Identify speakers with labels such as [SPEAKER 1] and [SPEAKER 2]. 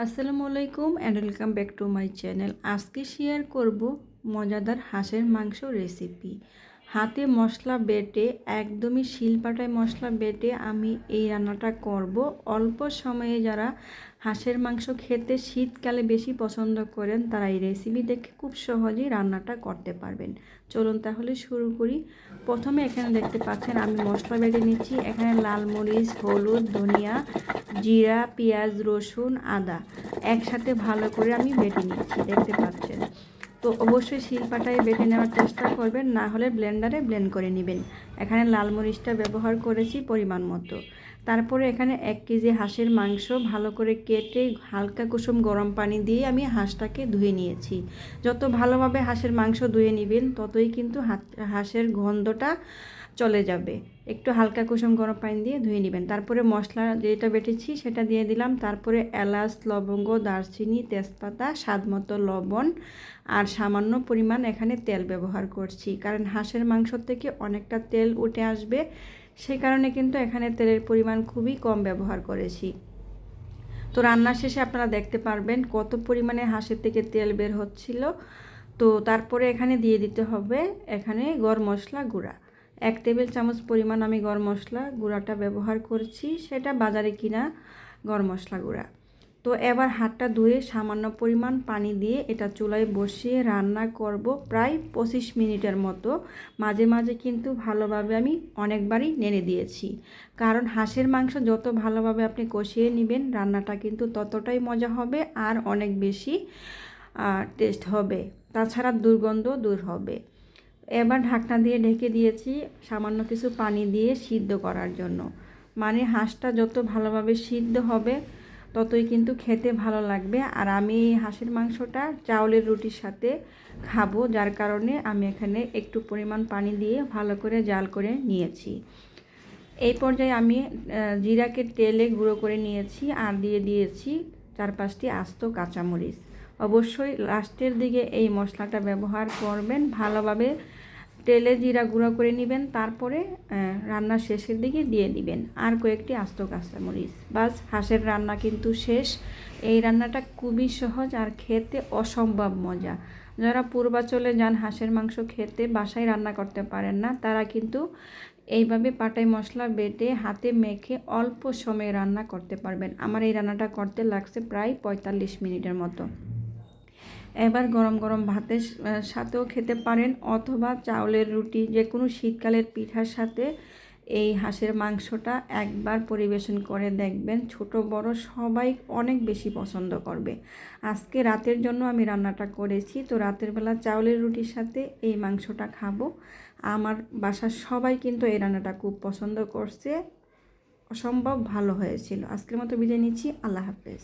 [SPEAKER 1] আসসালামু আলাইকুম and welcome back to my channel আজকে শেয়ার করব মজাদার হাঁসের মাংস রেসিপি হাতে মশলা বেটে, একদমই শিলপাটায় মশলা বেটে আমি এই রান্নাটা করব। অল্প সময়ে যারা হাঁসের মাংস খেতে শীতকালে বেশি পছন্দ করেন, তারা এই রেসিপি দেখে খুব সহজেই রান্নাটা করতে পারবেন। চলুন তাহলে শুরু করি। প্রথমে এখানে দেখতে পাচ্ছেন আমি মশলা বেটে নিচ্ছি। এখানে লাল মরিচ, হলুদ, ধনিয়া, জিরা, পেঁয়াজ, রসুন, আদা একসাথে ভালো করে আমি বেটে নিচ্ছি। দেখতে পাচ্ছেন? তো অবশ্যই শিলপাটায় বেটে নেওয়ার চেষ্টা করবেন, না হলে ব্লেন্ডারে ব্লেন্ড করে নেবেন। এখানে লাল মরিচটা ব্যবহার করেছি পরিমাণ মতো। তারপরে এখানে এক কেজি হাঁসের মাংস ভালো করে কেটে হালকা কুসুম গরম পানি দিয়ে আমি হাঁসটাকে ধুয়ে নিয়েছি। যত ভালোভাবে হাঁসের মাংস ধুয়ে নেবেন, ততই কিন্তু হাঁসের গন্ধটা চলে যাবে। একটু হালকা কুসুম গরম পানি দিয়ে ধুয়ে নেবেন। তারপরে মশলা যেটা বেটেছি সেটা দিয়ে দিলাম। তারপরে এলাচ, লবঙ্গ, দারচিনি, তেজপাতা, স্বাদ মতো লবণ আর সামান্য পরিমাণ এখানে তেল ব্যবহার করছি। কারণ হাঁসের মাংস থেকে অনেকটা তেল উঠে আসবে। সেই কারণে কিন্তু এখানে তেলের পরিমাণ খুবই কম ব্যবহার করেছি। তো রান্নার শেষে আপনারা দেখতে পারবেন কত পরিমাণে হাঁসের থেকে তেল বের হচ্ছিল। তো তারপরে এখানে দিয়ে দিতে হবে এখানে গরম মশলা গুঁড়া। এক টেবিল চামচ পরিমাণ আমি গরম মশলা গুঁড়াটা ব্যবহার করছি, সেটা বাজারে কিনা গরম মশলা গুঁড়া। তো এবার হাতটা ধুয়ে সামান্য পরিমাণ পানি দিয়ে এটা চুলায় বসিয়ে রান্না করব প্রায় পঁচিশ মিনিটের মতো। মাঝে মাঝে কিন্তু ভালোভাবে আমি অনেকবারই নেড়ে দিয়েছি। কারণ হাঁসের মাংস যত ভালোভাবে আপনি কষিয়ে নেবেন, রান্নাটা কিন্তু ততটাই মজা হবে আর অনেক বেশি টেস্ট হবে। তাছাড়া দুর্গন্ধ দূর হবে। এবার ঢাকনা দিয়ে ঢেকে দিয়েছি সামান্য কিছু পানি দিয়ে সিদ্ধ করার জন্য। মানে হাঁসটা যত ভালোভাবে সিদ্ধ হবে, ততই কিন্তু খেতে ভালো লাগবে। আর আমি এই হাঁসের মাংসটা চাউলের রুটির সাথে খাব, যার কারণে আমি এখানে একটু পরিমাণ পানি দিয়ে ভালো করে জাল করে নিয়েছি। এই পর্যায়ে আমি জিরাকে তেলে গুঁড়ো করে নিয়েছি আর দিয়ে দিয়েছি চার পাঁচটি আস্ত কাঁচামরিচ। অবশ্যই লাস্টের দিকে এই মশলাটা ব্যবহার করবেন। ভালোভাবে তেলে জিরা গুঁড়ো করে নেবেন, তারপরে রান্নার শেষের দিকে দিয়ে দিবেন। আর কয়েকটি আস্ত কাঁচামরিচ। বাস, হাঁসের রান্না কিন্তু শেষ। এই রান্নাটা খুবই সহজ আর খেতে অসম্ভব মজা। যারা পূর্বাচলে যান হাঁসের মাংস খেতে, বাসায় রান্না করতে পারেন না, তারা কিন্তু এইভাবে পাটাই মশলা বেটে হাতে মেখে অল্প সময়ে রান্না করতে পারবেন। আমার এই রান্নাটা করতে লাগছে প্রায় পঁয়তাল্লিশ মিনিটের মতো। এবার গরম গরম ভাতের সাথেও খেতে পারেন অথবা চাউলের রুটি যে কোনো শীতকালের পিঠার সাথে এই হাঁসের মাংসটা একবার পরিবেশন করে দেখবেন। ছোট, বড় সবাই অনেক বেশি পছন্দ করবে। আজকে রাতের জন্য আমি রান্নাটা করেছি। তো রাতের বেলা চাউলের রুটির সাথে এই মাংসটা খাব। আমার বাসার সবাই কিন্তু এই রান্নাটা খুব পছন্দ করছে। অসম্ভব ভালো হয়েছিল। আজকের মতো বিদায় নিচ্ছি। আল্লাহ হাফেজ।